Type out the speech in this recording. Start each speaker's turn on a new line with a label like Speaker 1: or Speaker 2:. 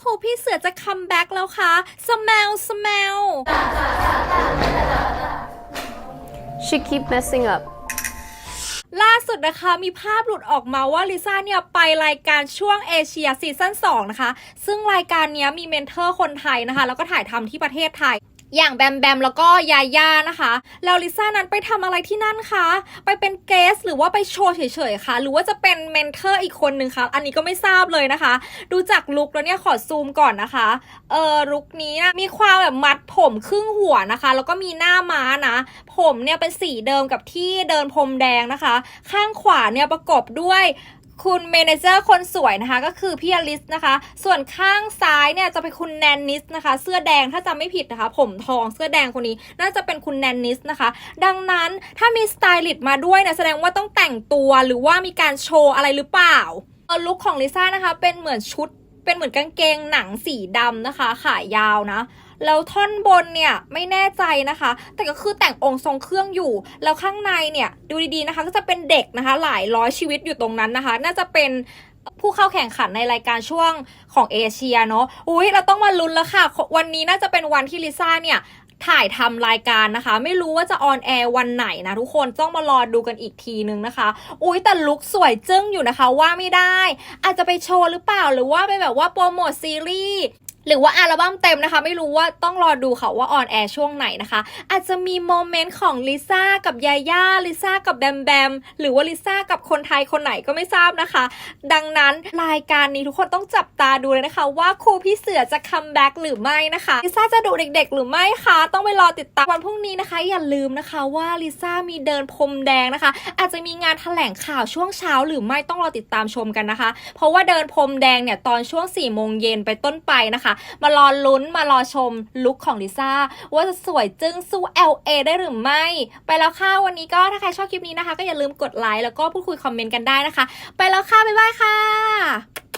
Speaker 1: ครูพี่เสือจะคัมแบ็กแล้วคะ smell smell
Speaker 2: She keep messing up.
Speaker 1: ล่าสุดนะคะมีภาพหลุดออกมาว่าลิซ่าเนี่ยไปรายการช่วงเอเชียซีซั่น2นะคะ ซึ่งรายการเนี้ยมีเมนเทอร์คนไทยนะคะ แล้วก็ถ่ายทำที่ประเทศไทย อย่างแบมแบมแล้วก็ยาย่านะคะ แล้วลิซ่านั้นไปทำอะไรที่นั่นคะ ไปเป็นเกสหรือว่าไปโชว์เฉยๆคะหรือว่าจะเป็นเมนเทอร์อีกคนนึงคะอันนี้ก็ไม่ทราบเลยนะคะ ดูจากลุคแล้วเนี่ยขอซูมก่อนนะคะ เออลุคนี้นะมีความแบบมัดผมครึ่งหัวนะคะ แล้วก็มีหน้าม้านะ ผมเนี่ยเป็นสีเดิมกับที่เดินพรมแดงนะคะ ข้างขวาเนี่ยประกอบด้วย คุณเมนเจอร์คนสวยนะคะ ก็คือพี่อลิสนะคะ ส่วนข้างซ้ายเนี่ยจะเป็นคุณแนนนิสนะคะ เสื้อแดงถ้าจำไม่ผิดนะคะ ผมทองเสื้อแดงคนนี้ น่าจะเป็นคุณแนนนิสนะคะ ดังนั้นถ้ามีสไตลิสต์มาด้วยเนี่ยแสดงว่าต้องแต่งตัวหรือว่ามีการโชว์อะไรหรือเปล่าเออลุคของลิซ่านะคะ เป็นเหมือนชุด เป็นเหมือนกางเกงหนังสีดำนะคะ ขายาวนะแล้วท่อนบนเนี่ยไม่แน่ใจนะคะ แต่ก็คือแต่งองค์ทรงเครื่องอยู่ แล้วข้างในเนี่ยดูดีๆนะคะ ก็จะเป็นเด็กนะคะ หลายร้อยชีวิตอยู่ตรงนั้นนะคะ น่าจะเป็นผู้เข้าแข่งขันในรายการช่วงของเอเชียเนาะ อุ้ยเราต้องมาลุ้นแล้วค่ะ วันนี้น่าจะเป็นวันที่ลิซ่าเนี่ย ถ่ายทำรายการนะคะ ไม่รู้ว่าจะออนแอร์วันไหนนะทุกคนต้องมารอดูกันอีกทีนึงนะคะ อุ้ยแต่ลุคสวยจึ้งอยู่นะคะว่าไม่ได้ อาจจะไปโชว์หรือเปล่าหรือว่าไปแบบว่าโปรโมทซีรีส์ หรือว่าอัลบั้มเต็มนะคะ ไม่รู้ว่าต้องรอดูค่ะว่าออนแอร์ช่วงไหนนะคะ อาจจะมีโมเมนต์ของลิซ่ากับยาย่าลิซ่ากับแบมแบมหรือว่าลิซ่ากับคนไทยคนไหนก็ไม่ทราบนะคะ ดังนั้นรายการนี้ทุกคนต้องจับตาดูเลยนะคะ ว่าครูพี่เสือจะคัมแบ็กหรือไม่นะคะลิซ่าจะดูเด็ก ๆ หรือไม่คะต้องไปรอติดตามวันพรุ่งนี้นะคะ อย่าลืมนะคะว่าลิซ่ามีเดินพรมแดงนะคะ อาจจะมีงานแถลงข่าวช่วงเช้าหรือไม่ต้องรอติดตามชมกันนะคะ เพราะว่าเดินพรมแดงเนี่ยตอนช่วง4ี่โมงเย็นไปต้นไปนะคะมารอลุ้นมารอชมลุคของลิซ่าว่าจะสวยจึ้งสู้ LA ได้หรือไม่ ไปแล้วค่ะวันนี้ก็ถ้าใครชอบคลิปนี้นะคะ ก็อย่าลืมกดไลค์แล้วก็พูดคุยคอมเมนต์กันได้นะคะ ไปแล้วค่ะ บ๊ายบายค่ะ